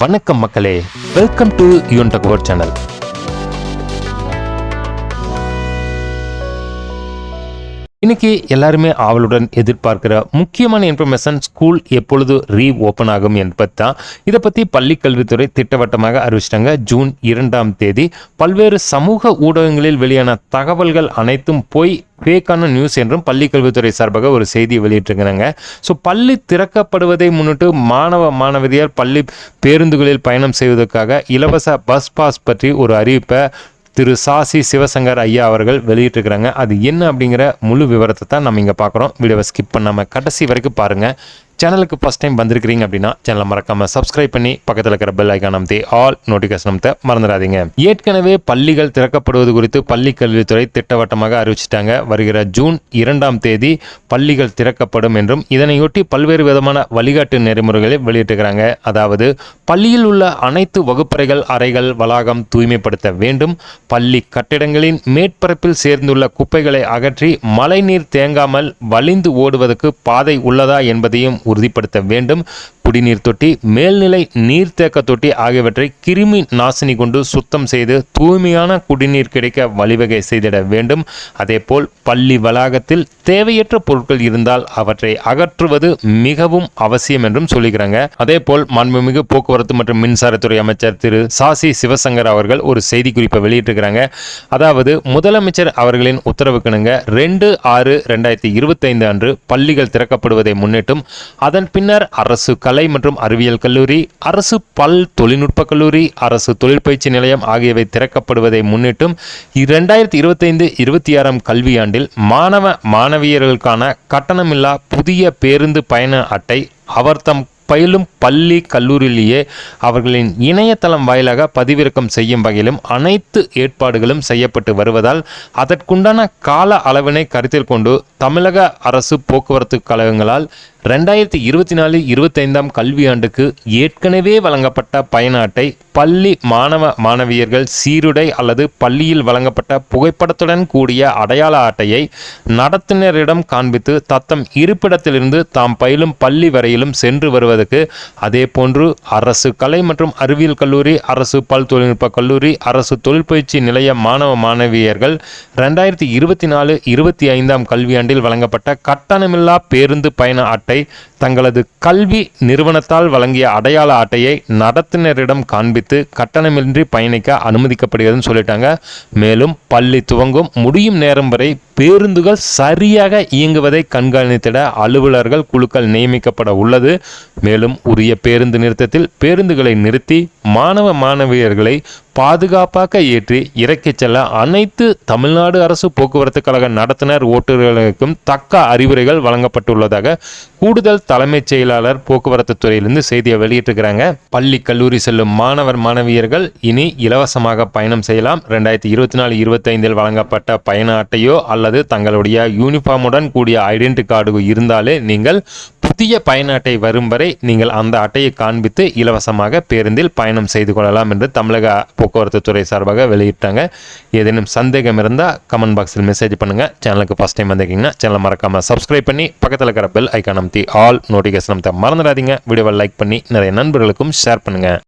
வணக்கம் மக்களே. Welcome to யூன் டக்வர் சேனல் இன்னைக்கு எல்லாருமே ஆவலுடன் எதிர்பார்க்கிற முக்கியமான இன்ஃபர்மேஷன் ஸ்கூல் எப்பொழுது ரீ ஓப்பன் ஆகும் என்பது தான் இதை பற்றி பள்ளி கல்வித்துறை திட்டவட்டமாக அறிவிச்சிட்டாங்க. ஜூன் இரண்டாம் தேதி பல்வேறு சமூக ஊடகங்களில் வெளியான தகவல்கள் அனைத்தும் போய் ஃபேக்கான நியூஸ் என்றும் பள்ளி கல்வித்துறை சார்பாக ஒரு செய்தி வெளியிட்டிருக்கிறாங்க. ஸோ பள்ளி திறக்கப்படுவதை முன்னிட்டு மாணவ மாணவியர் பள்ளி பேருந்துகளில் பயணம் செய்வதற்காக இலவச பஸ் பாஸ் பற்றி ஒரு அறிவிப்பை திரு சாசி சிவசங்கர் ஐயா அவர்கள் வெளியிட்டிருக்கிறாங்க. அது என்ன அப்படிங்கிற முழு விவரத்தை தான் நம்ம இங்கே பார்க்குறோம். வீடியோவை ஸ்கிப் பண்ணாமல் கடைசி வரைக்கும் பாருங்கள் சேனலுக்கு ஃபஸ்ட் டைம் வந்திருக்கிறீங்க அப்படின்னா சேனலை மறக்காமல் சப்ஸ்கிரைப் பண்ணி பக்கத்தில் இருக்கிற பெல் ஐக்கான் அமைத்து ஆல் நோட்டிஃபிகேஷன் அமைத்த மறந்துடாதீங்க. ஏற்கனவே பள்ளிகள் திறக்கப்படுவது குறித்து பள்ளி கல்வித்துறை திட்டவட்டமாக அறிவிச்சிட்டாங்க. வருகிற ஜூன் இரண்டாம் தேதி பள்ளிகள் திறக்கப்படும் என்றும் இதனையொட்டி பல்வேறு விதமான வழிகாட்டு நெறிமுறைகளை வெளியிட்டிருக்கிறாங்க. அதாவது பள்ளியில் உள்ள அனைத்து வகுப்பறைகள் அறைகள் வளாகம் தூய்மைப்படுத்த வேண்டும். பள்ளி கட்டிடங்களின் மேற்பரப்பில் சேர்ந்துள்ள குப்பைகளை அகற்றி மழைநீர் தேங்காமல் வலிந்து ஓடுவதற்கு பாதை உள்ளதா என்பதையும் உறுதிப்படுத்த வேண்டும். குடிநீர் தொட்டி மேல்நிலை நீர்த்தேக்க தொட்டி ஆகியவற்றை கிருமி நாசினி கொண்டு சுத்தம் செய்து தூய்மையான குடிநீர் கிடைக்க வழிவகை செய்திட வேண்டும். அதேபோல் பள்ளி வளாகத்தில் தேவையற்ற பொருட்கள் இருந்தால் அவற்றை அகற்றுவது மிகவும் அவசியம் என்றும் சொல்லிக்கிறாங்க. அதேபோல் மாண்புமிகு போக்குவரத்து மற்றும் மின்சாரத்துறை அமைச்சர் திரு சாசி சிவசங்கர் அவர்கள் ஒரு செய்தி குறிப்பை வெளியிட்டிருக்கிறாங்க. அதாவது முதலமைச்சர் அவர்களின் உத்தரவுக்கிணங்க ரெண்டு ஆறு ரெண்டாயிரத்தி இருபத்தைந்து அன்று பள்ளிகள் திறக்கப்படுவதை முன்னிட்டும் அதன் பின்னர் அரசு கலை மற்றும் அறிவியல் கல்லூரி அரசு பல் தொழில்நுட்ப கல்லூரி அரசு தொழிற்பயிற்சி நிலையம் ஆகியவை திறக்கப்படுவதை முன்னிட்டும் இரண்டாயிரத்தி இருபத்தைந்து இருபத்தி ஆறாம் கல்வியாண்டில் மாணவ மாணவியர்களுக்கான கட்டணமில்லா புதிய பேருந்து பயண அட்டை அவர் தம் பயிலும் பள்ளி கல்லூரியிலேயே அவர்களின் இணையதளம் வாயிலாக பதிவிறக்கம் செய்யும் வகையிலும் அனைத்து ஏற்பாடுகளும் செய்யப்பட்டு வருவதால் அதற்குண்டான கால அளவினை கருத்தில் கொண்டு தமிழக அரசு போக்குவரத்து கழகங்களால் ரெண்டாயிரத்தி இருபத்தி நாலு இருபத்தைந்தாம் கல்வியாண்டுக்கு ஏற்கனவே வழங்கப்பட்ட பயனாட்டை பள்ளி மாணவ மாணவியர்கள் சீருடை அல்லது பள்ளியில் வழங்கப்பட்ட புகைப்படத்துடன் கூடிய அடையாள அட்டையை நடத்துனரிடம் காண்பித்து தத்தம் இருப்பிடத்திலிருந்து தாம் பயிலும் பள்ளி வரையிலும் சென்று வருவதற்கு அதே போன்று அரசு கலை மற்றும் அறிவியல் கல்லூரி அரசு பல் தொழில்நுட்ப கல்லூரி அரசு தொழிற்பயிற்சி நிலைய மாணவ மாணவியர்கள் ரெண்டாயிரத்தி இருபத்தி நாலு இருபத்தி ஐந்தாம் கல்வியாண்டில் வழங்கப்பட்ட கட்டணமில்லா பேருந்து பயண அட்டை தங்களது கல்வி நிறுவனத்தால் வழங்கிய அடையாள அட்டையை நடத்துனரிடம் காண்பித்து கட்டணமின்றி பயணிக்க அனுமதிக்கப்படுகிறதுன்னு சொல்லிட்டாங்க. மேலும் பள்ளி துவங்கும் முடியும் நேரம் வரை பேருந்துகள் சரியாக இயங்குவதை கண்காணித்திட அலுவலர்கள் குழுக்கள் நியமிக்கப்பட உள்ளது. மேலும் உரிய பேருந்து நிறுத்தத்தில் பேருந்துகளை நிறுத்தி மாணவ மாணவியர்களை பாதுகாப்பாக ஏற்றி இறக்கிச் செல்ல அனைத்து தமிழ்நாடு அரசு போக்குவரத்து கழக நடத்துனர் ஓட்டுநர்களுக்கும் தக்க அறிவுரைகள் வழங்கப்பட்டுள்ளதாக கூடுதல் தலைமைச் செயலாளர் போக்குவரத்து துறையிலிருந்து செய்தியை வெளியிட்டிருக்கிறாங்க. பள்ளி கல்லூரி செல்லும் மாணவர் மாணவியர்கள் இனி இலவசமாக பயணம் செய்யலாம். ரெண்டாயிரத்தி இருபத்தி நாலு இருபத்தைந்தில் வழங்கப்பட்ட பயண அட்டையோ அல்லது தங்களுடைய யூனிஃபார்முடன் கூடிய ஐடென்டி கார்டு இருந்தாலே நீங்கள் புதிய பயண அட்டை வரும் வரை நீங்கள் அந்த அட்டையை காண்பித்து இலவசமாக பேருந்தில் பயணம் செய்து கொள்ளலாம் என்று தமிழக போக்குவரத்து துறை சார்பாக வெளியிட்டாங்க. ஏதேனும் சந்தேகம் இருந்தால் கமெண்ட் பாக்ஸில் மெசேஜ் பண்ணுங்க. சேனலுக்கு ஃபஸ்ட் டைம் வந்திருக்கீங்கன்னா சேனலை மறக்காமல் சப்ஸ்கிரைப் பண்ணி பக்கத்தில் இருக்கிற பெல் ஐக்கான் அமைத்தி ஆல் நோட்டிஃபிகேஷன் அமைத்த மறந்துடாதீங்க. வீடியோவை லைக் பண்ணி நிறைய நண்பர்களுக்கும் ஷேர் பண்ணுங்கள்